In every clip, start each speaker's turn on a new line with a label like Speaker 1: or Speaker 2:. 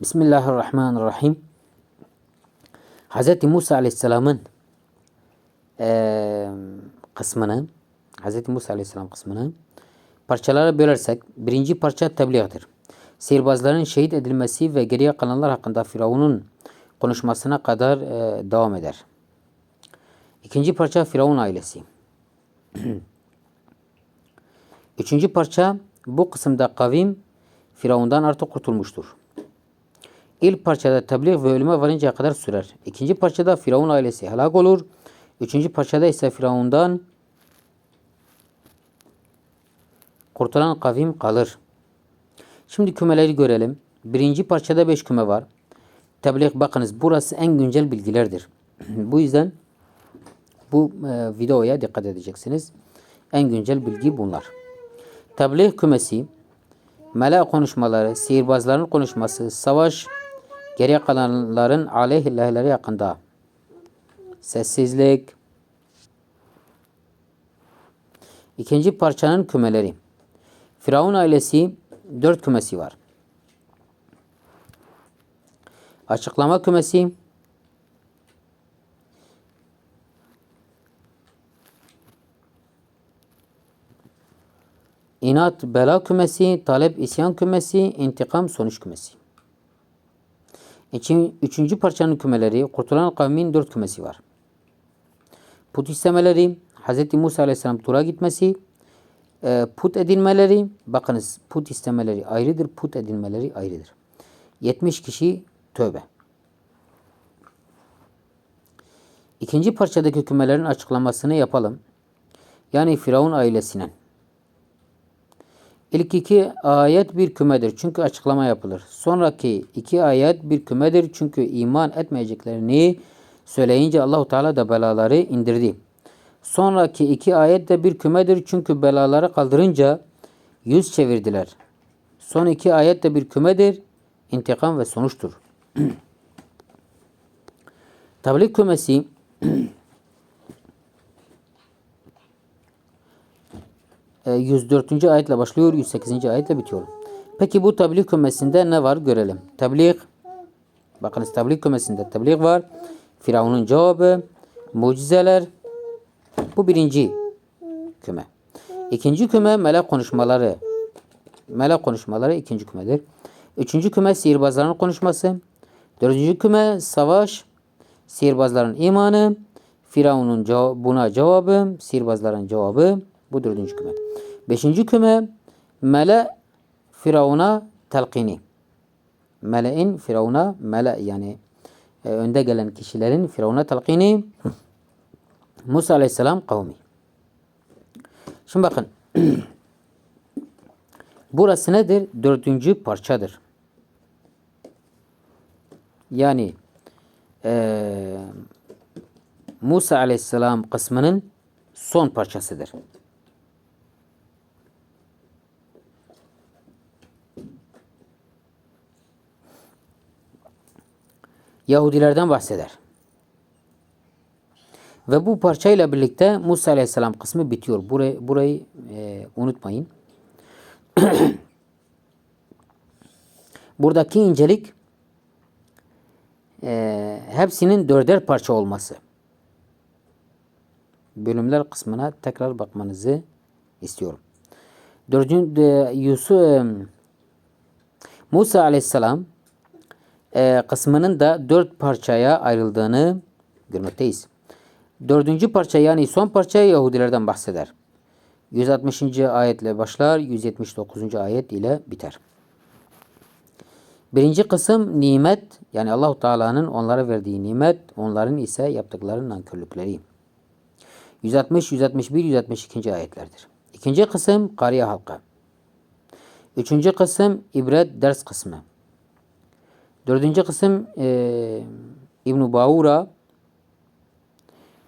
Speaker 1: Bismillahirrahmanirrahim. Hz. Musa Aleyhisselam'ın eee kısmını Hz. Musa Aleyhisselam kısmını parçalara bölersek birinci parça tebliğdir. Sihirbazların şehit edilmesi ve geriye kalanlar hakkında Firavun'un konuşmasına kadar eee, devam eder. İkinci parça Firavun ailesi. Üçüncü parça bu kısımda kavim Firavundan artık kurtulmuştur. İlk parçada tebliğ ve ölüme varıncaya kadar sürer. İkinci parçada Firavun ailesi helak olur. Üçüncü parçada ise Firavundan kurtulan kavim kalır. Şimdi kümeleri görelim. Birinci parçada beş küme var. Tebliğ bakınız burası en güncel bilgilerdir. bu yüzden bu e, videoya dikkat edeceksiniz. En güncel bilgi bunlar. Tebliğ kümesi, melek konuşmaları, sihirbazların konuşması, savaş, geriye kalanların aleyhillahları hakkında sessizlik. İkinci parçanın kümeleri. Firavun ailesi dört kümesi var. Açıklama kümesi, İnat bela kümesi, talep isyan kümesi, intikam sonuç kümesi. İçin, üçüncü parçanın kümeleri, kurtulan kavmin dört kümesi var. Put istemeleri, Hz. Musa Aleyhisselam Tur'a gitmesi, e, put edinmeleri, bakınız put istemeleri ayrıdır, put edinmeleri ayrıdır. 70 kişi tövbe. İkinci parçadaki kümelerin açıklamasını yapalım. Yani Firavun ailesinin. İlk iki ayet bir kümedir çünkü açıklama yapılır. Sonraki iki ayet bir kümedir çünkü iman etmeyeceklerini söyleyince Allahu Teala da belaları indirdi. Sonraki iki ayet de bir kümedir çünkü belaları kaldırınca yüz çevirdiler. Son iki ayet de bir kümedir, intikam ve sonuçtur. Tablik kümesi 104. E, ayetle başlıyor, 108. ayetle bitiyor. Peki bu tebliğ kümesinde ne var görelim. Tebliğ, bakınız tebliğ kümesinde tebliğ var. Firavun'un cevabı, mucizeler. Bu birinci küme. İkinci küme melek konuşmaları. Melek konuşmaları ikinci kümedir. Üçüncü küme sihirbazların konuşması. Dördüncü küme savaş, sihirbazların imanı, Firavun'un buna cevabı, sihirbazların cevabı. Bu dördüncü küme. Beşinci küme mele Firavun'a telkini. Mele'in Firavun'a mele yani e, önde gelen kişilerin Firavun'a telkini Musa Aleyhisselam kavmi. Şimdi bakın. Burası nedir? Dördüncü parçadır. Yani e, Musa Aleyhisselam kısmının son parçasıdır. Yahudilerden bahseder. Ve bu parçayla birlikte Musa Aleyhisselam kısmı bitiyor. Burayı, burayı e, unutmayın. Buradaki incelik e, hepsinin dörder parça olması. Bölümler kısmına tekrar bakmanızı istiyorum. Dördüncü Yusuf e, Musa Aleyhisselam e, kısmının da dört parçaya ayrıldığını görmekteyiz. Dördüncü parça yani son parça Yahudilerden bahseder. 160. ayetle başlar, 179. ayet ile biter. Birinci kısım nimet yani Allahu Teala'nın onlara verdiği nimet, onların ise yaptıkları nankörlükleri. 160, 161, 162. ayetlerdir. İkinci kısım kariye halka. Üçüncü kısım ibret ders kısmı. Dördüncü kısım e, İbn-i Bağura.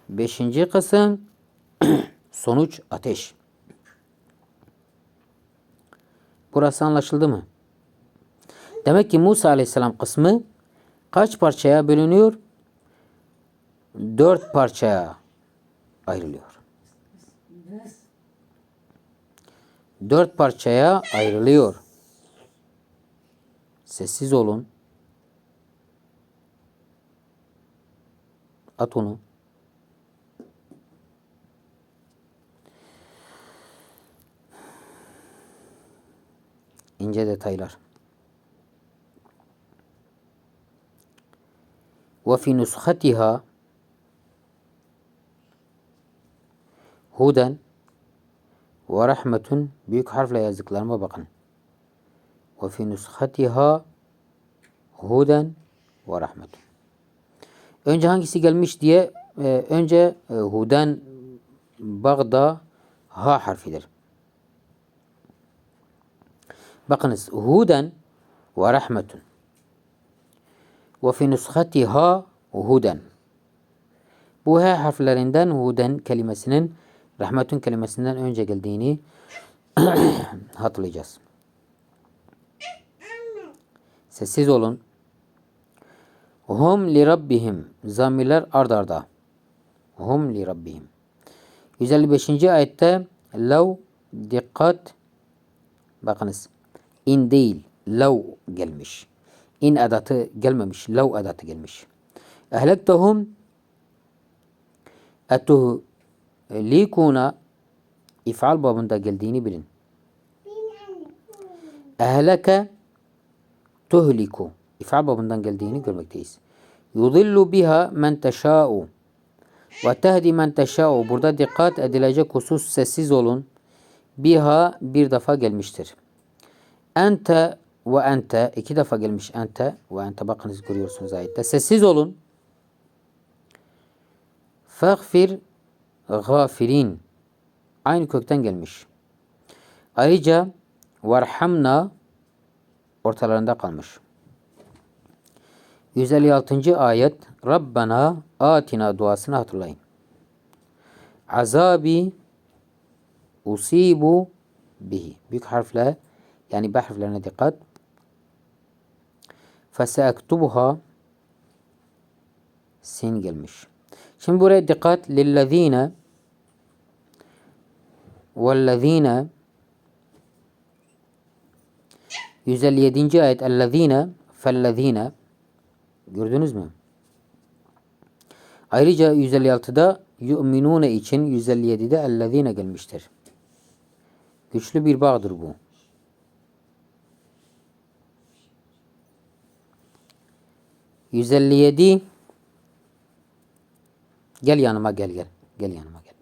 Speaker 1: Beşinci kısım sonuç ateş. Burası anlaşıldı mı? Demek ki Musa aleyhisselam kısmı kaç parçaya bölünüyor? Dört parçaya ayrılıyor. Dört parçaya ayrılıyor. Sessiz olun. At onu. İnce detaylar. Ve fi nushatiha huden ve rahmetun büyük harfle yazdıklarıma bakın. Ve fi nushatiha huden ve rahmetun. Önce hangisi gelmiş diye e, önce e, huden Bagda ha harfidir. Bakınız huden ve rahmetun. Ve fi nushatiha huden. Bu H harflerinden huden kelimesinin rahmetun kelimesinden önce geldiğini hatırlayacağız. Sessiz olun. Hum li rabbihim. Zamirler ard arda. Hum li rabbihim. 155. ayette lav dikkat bakınız in değil lav gelmiş. In adatı gelmemiş. Lav adatı gelmiş. Ehlektehum etuhlikuna ifal babında geldiğini bilin. Ehleke tuhliku ifal babından geldiğini görmekteyiz. Yudillu biha men teşâ'u ve tehdi men teşâ'u burada dikkat edilecek husus sessiz olun. Biha bir defa gelmiştir. Ente ve ente iki defa gelmiş ente ve ente bakınız görüyorsunuz ayette. Sessiz olun. Fagfir gafirin aynı kökten gelmiş. Ayrıca varhamna ortalarında kalmış. 156. ayet Rabbana atina duasını hatırlayın. Azabi usibu bihi. Büyük harfle yani B harflerine dikkat. Feseektubuha sin gelmiş. Şimdi buraya dikkat. Lillezine vellezine 157. ayet ellezine fellezine gördünüz mü? Ayrıca 156'da yu'minune için 157'de ellezine gelmiştir. Güçlü bir bağdır bu. Yüz elli yedi. Gel yanıma gel gel. Gel yanıma gel.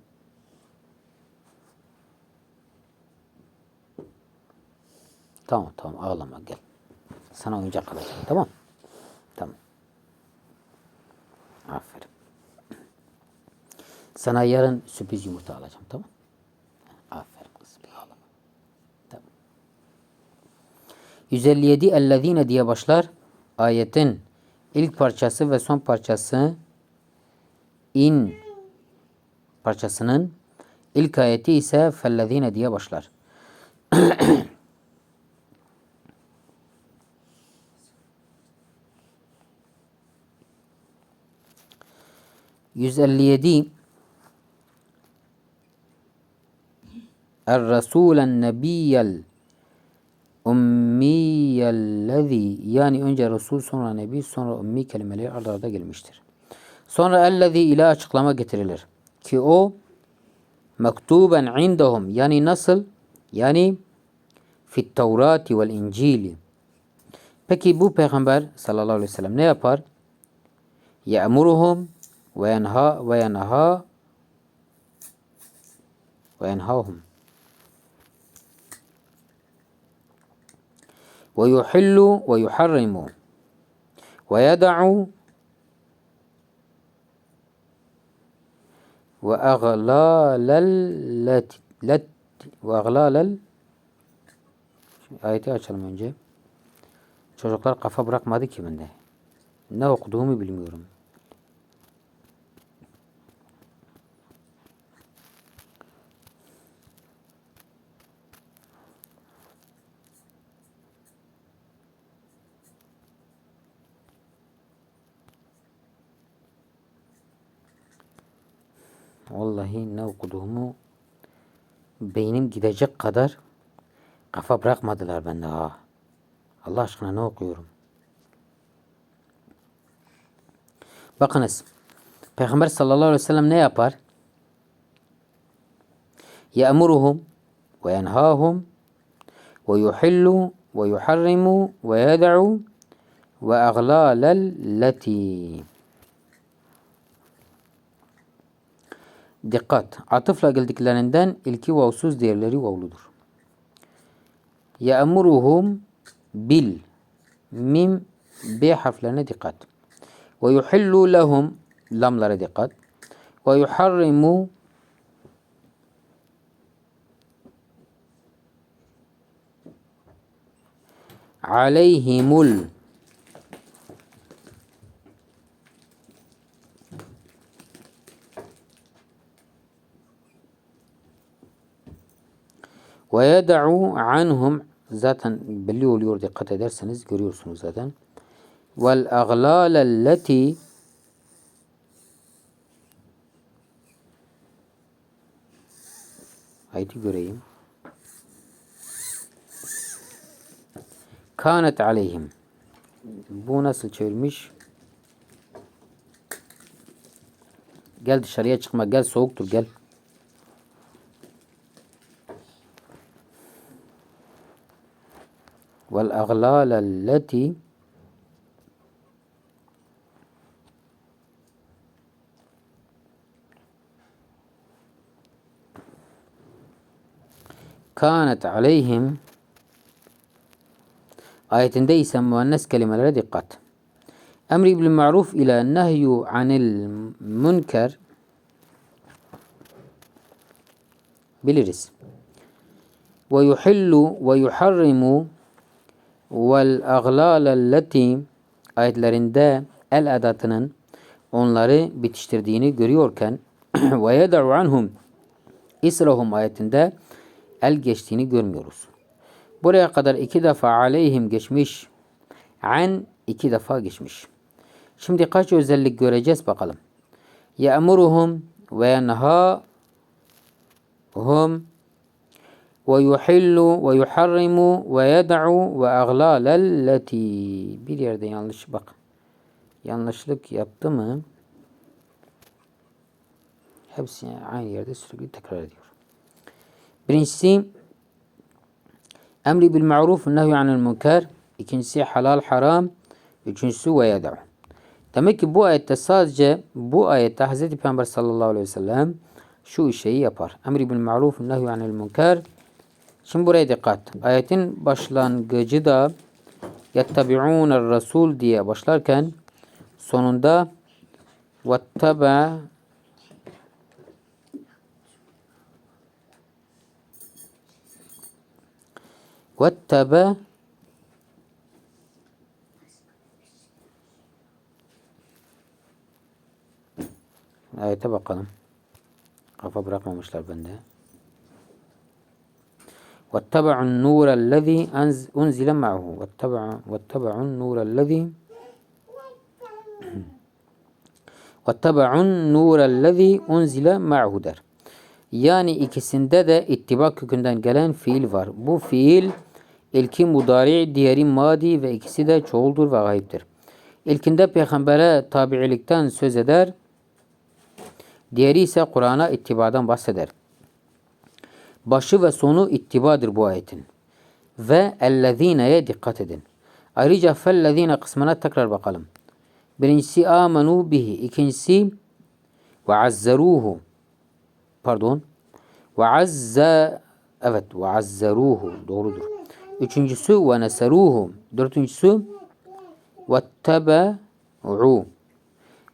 Speaker 1: Tamam tamam ağlama gel. Sana oyuncak alacağım. Tamam. Aferin. Sana yarın sürpriz yumurta alacağım tamam. Aferin kızım. Tamam. 157 ellezine diye başlar. Ayetin ilk parçası ve son parçası in parçasının ilk ayeti ise fellezine diye başlar. Yüz elli yedi Er-Rasulen Nebiyyel Ummiyellezi yani önce Resul sonra Nebi sonra Ummi kelimeleri arda arda gelmiştir. Sonra ellezi ile açıklama getirilir. Ki o mektuben indahum yani nasıl? Yani fit Tevrati vel İncili. Peki bu peygamber sallallahu aleyhi ve sellem ne yapar? Ya'muruhum ve yenha ve yenha ve yenhahum. ويحل ويحرم ويدع وأغلال التي لت وأغلال ال ayeti açalım önce. Çocuklar kafa bırakmadı ki bende. Ne okuduğumu bilmiyorum. Vallahi ne okuduğumu beynim gidecek kadar kafa bırakmadılar bende ha. Allah aşkına ne okuyorum? Bakınız. Peygamber sallallahu aleyhi ve sellem ne yapar? Ya'muruhum ve yenhahum ve yuhillu ve yuharrimu ve yed'u ve aglalelleti. Dikkat! Atıfla geldiklerinden ilki vavsuz diğerleri vavludur. Ya'muruhum bil mim b harflerine dikkat. Ve yuhillu lehum lamlara dikkat. Ve yuharrimu aleyhimul ve yed'u anhum zaten belli oluyor dikkat ederseniz görüyorsunuz zaten. Vel aglalelleti Haydi göreyim. Kanet aleyhim. Bu nasıl çevirmiş? Gel dışarıya çıkma. Gel soğuktur gel. والأغلال التي كانت عليهم آية ديسا مؤنث كلمة ردقت أمري بالمعروف إلى النهي عن المنكر بالرسم ويحل ويحرم vel aglâlelleti ayetlerinde el edatının onları bitiştirdiğini görüyorken ve yed'u anhum israhum ayetinde el geçtiğini görmüyoruz. Buraya kadar iki defa aleyhim geçmiş. An iki defa geçmiş. Şimdi kaç özellik göreceğiz bakalım. Ya'muruhum ve yenhahum yuharrimu ve yed'u ve aglalelleti bir yerde yanlış bak. Yanlışlık yaptı mı? Hepsi aynı yerde sürekli tekrar ediyor. Birincisi Emri bil ma'ruf ve nehyu anil münker. İkincisi halal haram. Üçüncüsü ve yed'u. Demek ki bu ayette sadece bu ayette Hz. Peygamber sallallahu aleyhi ve sellem şu şeyi yapar. Emri bil ma'ruf ve nehyu anil münker. Şimdi buraya dikkat. Ayetin başlangıcı da yettabi'ûner rasul diye başlarken sonunda vettebe vettebe Ayete bakalım. Kafa bırakmamışlar bende. واتبعوا النور الذي أنزل معه واتبعوا, واتبعوا النور الذي واتبعوا النور الذي أنزل معه der. Yani ikisinde de ittiba kökünden gelen fiil var. Bu fiil ilki mudari, diğeri madi ve ikisi de çoğuldur ve gayiptir. İlkinde peygambere tabiilikten söz eder. Diğeri ise Kur'an'a ittibadan bahseder. Başı ve sonu ittibadır bu ayetin. Ve ellezineye dikkat edin. Ayrıca fellezine kısmına tekrar bakalım. Birincisi amenu bihi. İkincisi ve azzeruhu. Pardon. Ve azza evet ve azzeruhu doğrudur. Üçüncüsü ve neseruhu. Dördüncüsü ve tebe'u.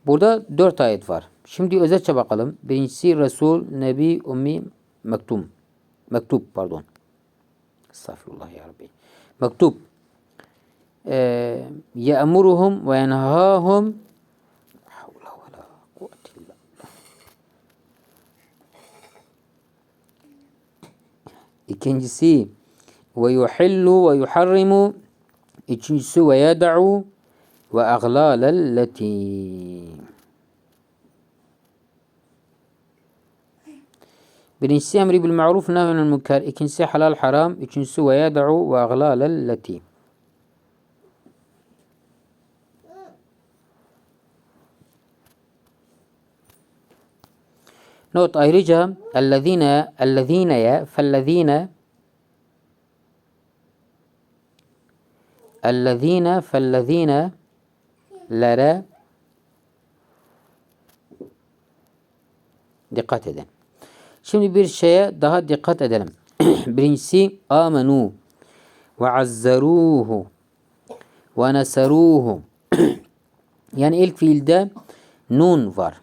Speaker 1: Burada dört ayet var. Şimdi özetçe bakalım. Birincisi Resul, Nebi, Ummi, Mektum. Mektup pardon. Estağfurullah ya Rabbi. Mektup. Ee, ye'muruhum ve yenhahum İkincisi ve yuhillu ve yuharrimu İkincisi ve yed'u ve Birincisi emri bil ma'ruf nehyünül münker. İkincisi halal haram. Üçüncüsü ve yed'u ve aglalelleti. Not ayrıca ellezine ellezineye fellezine ellezine fellezine lere dikkat edin. Şimdi bir şeye daha dikkat edelim. Birincisi amenu ve azzaruhu ve neseruhu. yani ilk fiilde nun var.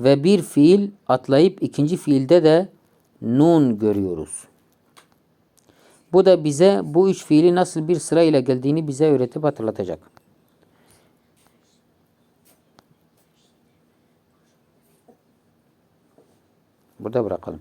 Speaker 1: Ve bir fiil atlayıp ikinci fiilde de nun görüyoruz. Bu da bize bu üç fiili nasıl bir sırayla geldiğini bize öğretip hatırlatacak. Burada bırakalım.